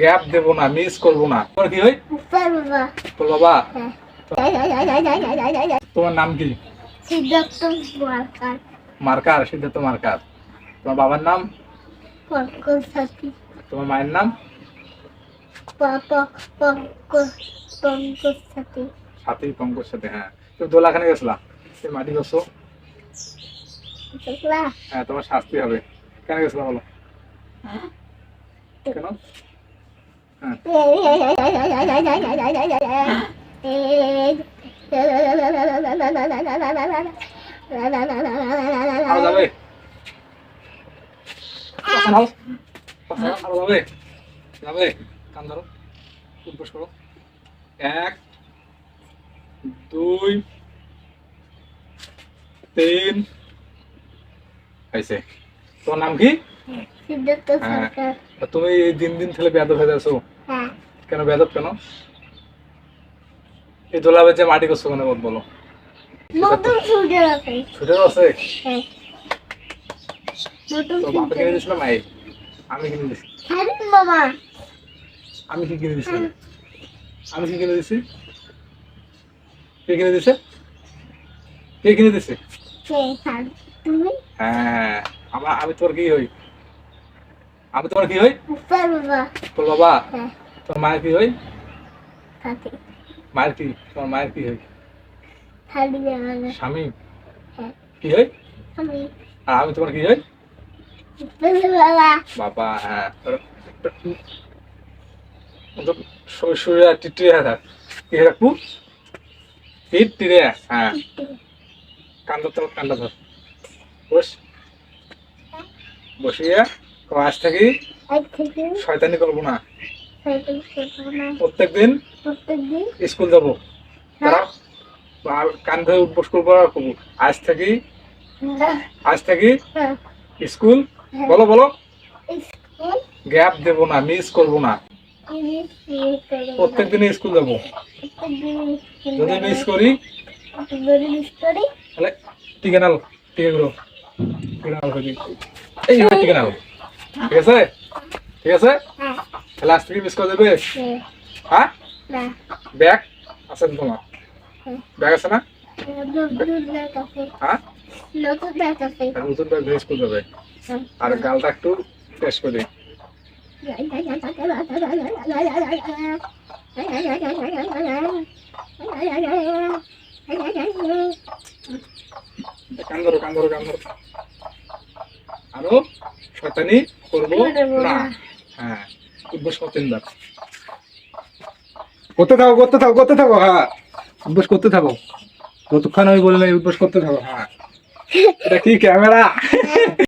Gap দেবো না miss করব না। কি তোর বাবা? তোমার নাম কি? সিদ্ধার্থ মার্কার। মার্কার সিদ্ধার্থ মার্কার। তোমার বাবার নাম? তোমার মায়ের নাম? সাথী পঙ্কজ সাথে হ্যাঁ। তুমি দোলাখানে গেছিলা? মাটি দেখলা হ্যাঁ তোমার শাস্তি হবে। কেন গেছিলা বলো? কেন? হ্যাঁ। আরও যাবে পাশে নাও। পাশে নাও, আরও যাবে যাবে কান ধরো। উদ্বোস করো। এক দুই তিন। হয়েছে তোমার নাম কি? হ্যাঁ। তুমি দিন দিন ছেলে বেয়াদব হয়ে যাচ্ছো? হ্যাঁ। কেন বেয়াদব কেন? এই দোলাবে যে মাটি করছ কেন বলো নতুন সুযোগ আছে। হ্যাঁ। আমি কিনে দিছি আমি কি কিনে দিছি আমি কি কিনে দিছি কে কিনে দিছে কে কিনে দিছে হ্যাঁ। আমার আমি তোর কি হই আমি তোমার কি হই তোর বাবা হ্যাঁ তোর মায়ের কি হই মায়ের কি তোমার মায়ের কি হই স্বামী হ্যাঁ কি হই আর আমি তোমার কি হই বাবা হ্যাঁ তোর- তোর শরীর টিটে থাক কি রাখব পিট টিরে হ্যাঁ কান্দা তোর কান্দা ধর বস বসিয়া আজ থেকে শয়তানি করব না প্রত্যেক দিন স্কুল যাব। হ্যাঁ। কান ধরে উপোস করব করব আজ থেকে হ্যাঁ। আজ থেকে হ্যাঁ। স্কুল বলো বলো। গ্যাপ দেবো না মিস করব না। প্রত্যেক দিনে স্কুল যাব। যদি। মিস করি তাহলে টিকে নাও টিকে করে। এই হয় টিকে নাও ঠিক আছে? ঠিক আছে? হ্যাঁ তাহলে আজ থেকে মিস করে দেবে? হ্যাঁ? হ্যাঁ না ব্যাগ আছে তো তোমার? হ্যাঁ ব্যাগ আছে না? নতুন ব্যাগ আছে হ্যাঁ? নতুন ব্যাগ আছে আর নতুন ব্যাগ ভেজ করে দেবে আর গালটা একটু টেস্ট করে দিই। কান ধরো কান ধরো কান ধরো। আরও শয়তানি করব না। হ্যাঁ উদ্বোস করতেন করতে থাকো করতে থাকো করতে থাকো হ্যাঁ। উদ্বোস করতে থাকো। কতক্ষণ আমি বলি না উদ্বোস করতে থাকো হ্যাঁ। এটা কি ক্যামেরা?